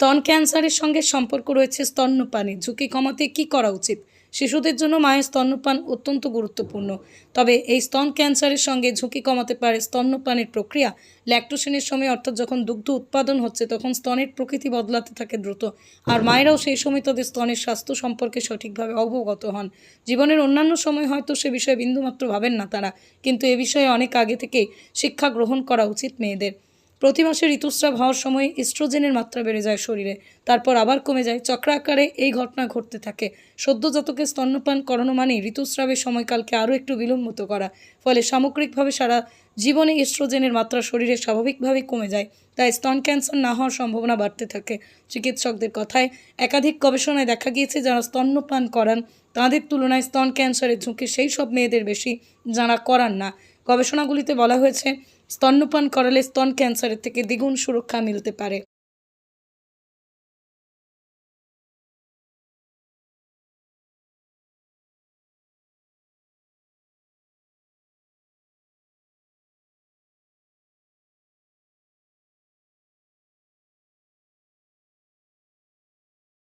স্তন ক্যান্সারের সঙ্গে সম্পর্ক রয়েছে স্তন্যপানে। ঝুঁকি কমাতে কি করা উচিত? শিশুদের জন্য মায়ের স্তন্যপান অত্যন্ত গুরুত্বপূর্ণ। তবে এই স্তন ক্যান্সারের সঙ্গে ঝুঁকি কমাতে পারে স্তন্যপানের প্রক্রিয়া। ল্যাকটোসেনের সময়, অর্থাৎ যখন দুগ্ধ উৎপাদন হচ্ছে, তখন স্তনের প্রকৃতি বদলাতে থাকে দ্রুত। আর মায়েরাও সেই সময় তাদের স্তনের স্বাস্থ্য সম্পর্কে সঠিকভাবে অবগত হন। জীবনের অন্যান্য সময় হয়তো সে বিষয়ে বিন্দুমাত্র ভাবেন না তারা। কিন্তু এ বিষয়ে অনেক আগে থেকেই শিক্ষা গ্রহণ করা উচিত মেয়েদের। প্রতি মাসে ঋতুস্রাব হওয়ার সময় ইস্ট্রোজেনের মাত্রা বেড়ে যায় শরীরে। তারপর আবার কমে যায়। চক্রাকারে এই ঘটনা ঘটতে থাকে। সদ্যজাতকে স্তন্যপান করানো মানে ঋতুস্রাবের সময়কালকে আরও একটু বিলম্বিত করা। ফলে সামগ্রিকভাবে সারা জীবনে ইস্ট্রোজেনের মাত্রা শরীরে স্বাভাবিকভাবেই কমে যায়। তাই স্তন ক্যান্সার না হওয়ার সম্ভাবনা বাড়তে থাকে। চিকিৎসকদের কথায় একাধিক গবেষণায় দেখা গিয়েছে, যারা স্তন্যপান করান, তাদের তুলনায় স্তন ক্যান্সারের ঝুঁকি সেই সব মেয়েদের বেশি। যারা করান না গবেষণাগুলিতে বলা হয়েছে স্তন্যপান করালে স্তন ক্যান্সারের থেকে দ্বিগুণ সুরক্ষা মিলতে পারে।